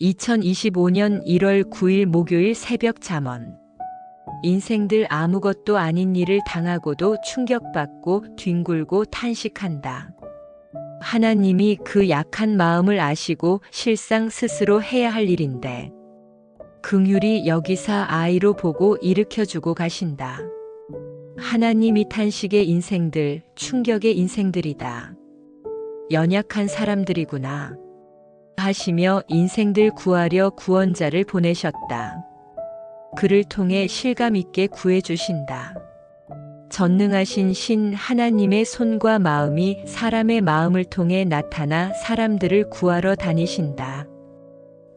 2025년 1월 9일 목요일 새벽 잠언. 인생들 아무것도 아닌 일을 당하고도 충격받고 뒹굴고 탄식한다. 하나님이 그 약한 마음을 아시고 실상 스스로 해야 할 일인데, 긍휼이 여기사 아이로 보고 일으켜주고 가신다. 하나님이 탄식의 인생들, 충격의 인생들이다. 연약한 사람들이구나. 하시며 인생들 구하려 구원자를 보내셨다. 그를 통해 실감 있게 구해주신다. 전능하신 신 하나님의 손과 마음이 사람의 마음을 통해 나타나 사람들을 구하러 다니신다.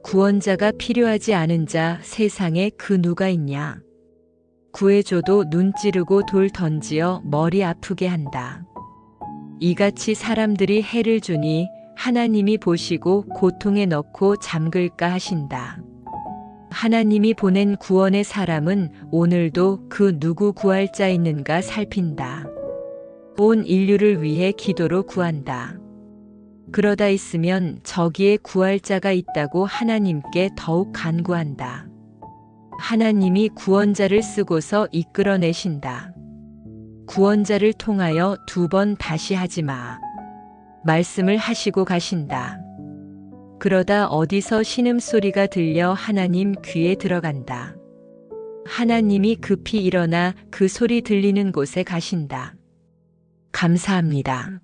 구원자가 필요하지 않은 자 세상에 그 누가 있냐? 구해줘도 눈 찌르고 돌 던지어 머리 아프게 한다. 이같이 사람들이 해를 주니 하나님이 보시고 고통에 넣고 잠글까 하신다. 하나님이 보낸 구원의 사람은 오늘도 그 누구 구할 자 있는가 살핀다. 온 인류를 위해 기도로 구한다. 그러다 있으면 저기에 구할 자가 있다고 하나님께 더욱 간구한다. 하나님이 구원자를 쓰고서 이끌어내신다. 구원자를 통하여 두 번 다시 하지 마. 말씀을 하시고 가신다. 그러다 어디서 신음소리가 들려 하나님 귀에 들어간다. 하나님이 급히 일어나 그 소리 들리는 곳에 가신다. 감사합니다.